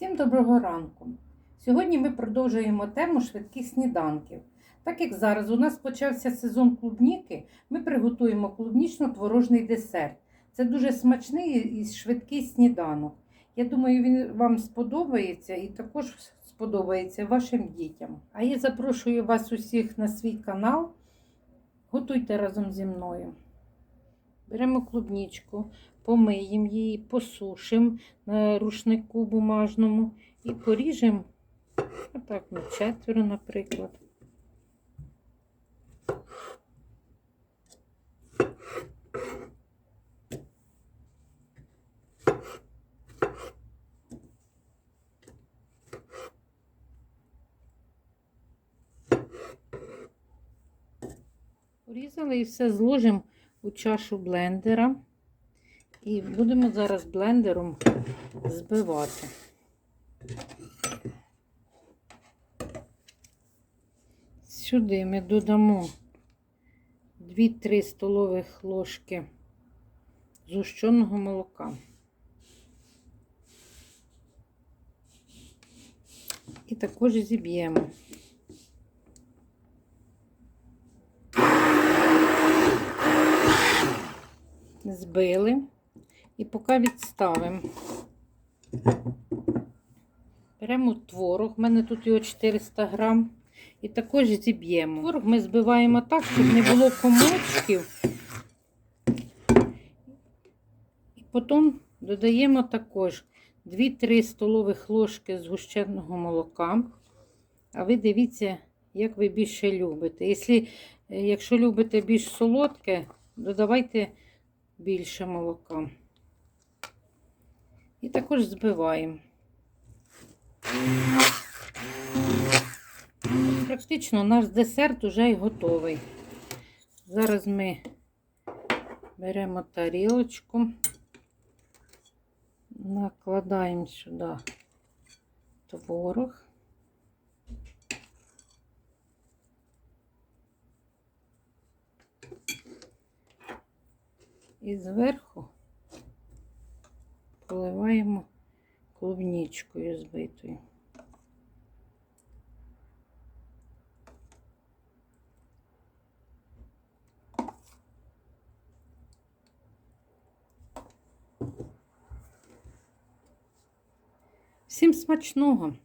Всім доброго ранку! Сьогодні ми продовжуємо тему швидких сніданків. Так як зараз у нас почався сезон клубніки, ми приготуємо клубнічно-творожний десерт. Це дуже смачний і швидкий сніданок. Я думаю, він вам сподобається і також сподобається вашим дітям. А я запрошую вас усіх на свій канал. Готуйте разом зі мною. Беремо клубнічку, помиємо її, посушимо на рушнику бумажному і поріжемо отак на четверо, наприклад. Порізали і все зложимо у чашу блендера. І будемо зараз блендером збивати. Сюди ми додамо 2-3 столових ложки згущеного молока. І також зіб'ємо. Збили і поки відставимо. Беремо творог, у мене тут його 400 грам. І також зіб'ємо. Творог ми збиваємо так, щоб не було комочків. І потім додаємо також 2-3 столових ложки згущеного молока. А ви дивіться, як ви більше любите. Якщо, якщо любите більш солодке, додавайте більше молока. І також збиваємо. Практично наш десерт вже й готовий. Зараз ми беремо тарілочку, накладаємо сюди творог. І зверху поливаємо клубничкою збитою. Всім смачного!